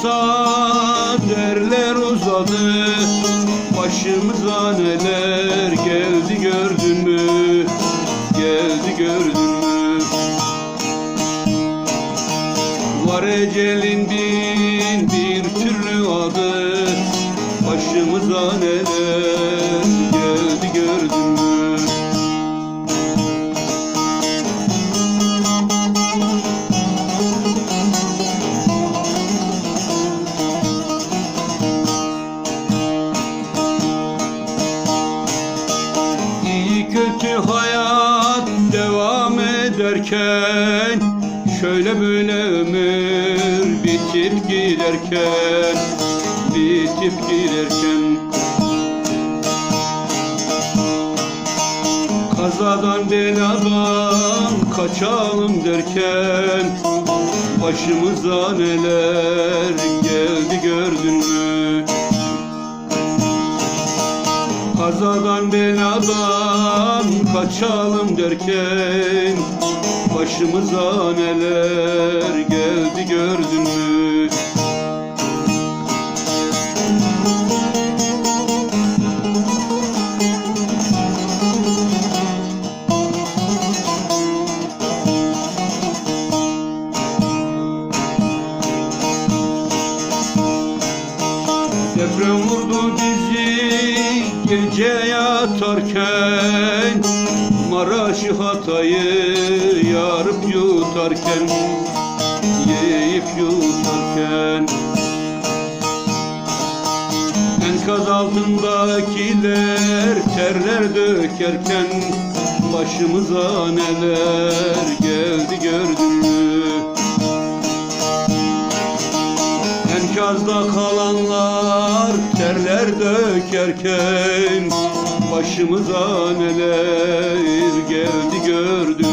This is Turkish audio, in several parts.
olsa derler uzadı Başımıza neler geldi gördün mü? Geldi gördün mü? Var ecelin bin bir türlü adı Başımıza neler geldi gördün ederken Şöyle böyle ömür bitip giderken Bitip giderken Kazadan beladan kaçalım derken Başımıza neler geldi gördün mü? Kazadan beladan kaçalım derken Başımıza neler geldi gördün mü? Deprem vurdu bizi gece yatarken Maraş'ı Hatay'ı yarıp yutarken Yiyip yutarken Enkaz altındakiler terler dökerken Başımıza neler geldi gördün mü? Enkazda kalanlar terler dökerken Başımıza neler geldi gördün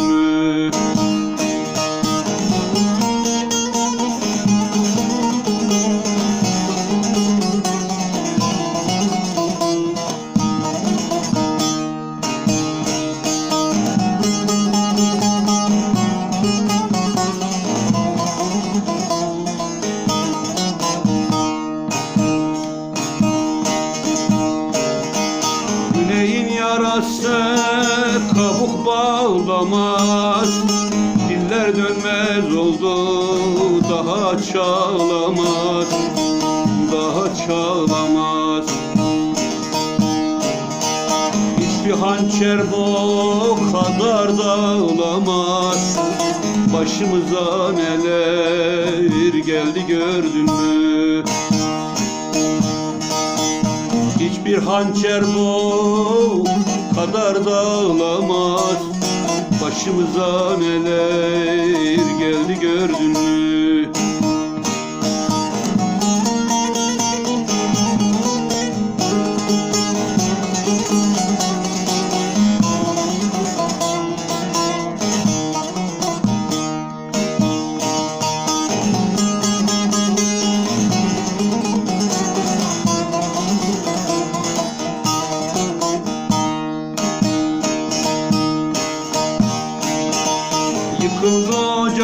kabuk bağlamaz. Diller dönmez oldu daha çağlamaz Daha çağlamaz Hiçbir hançer bu kadar dağılamaz Başımıza neler geldi gördün mü? Hiçbir hançer bu kadar dağılamaz Başımıza neler geldi gördün mü?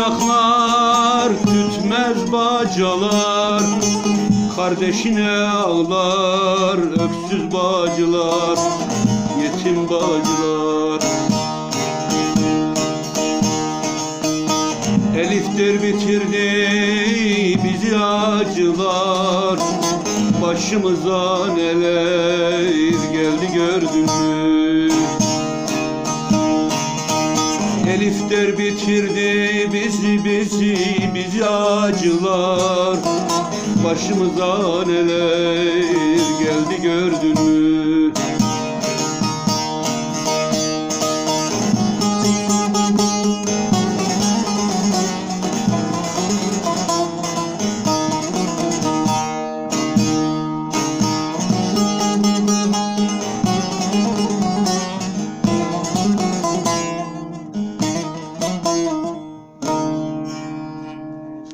Ocaklar, tütmez bacalar. Kardeşine ağlar, öksüz bacılar Yetim bacılar. Eliftir bitirdi bizi acılar. Başımıza neler geldi gördün mü? Elif der bitirdi bizi bizi bizi acılar Başımıza neler geldi gördün mü?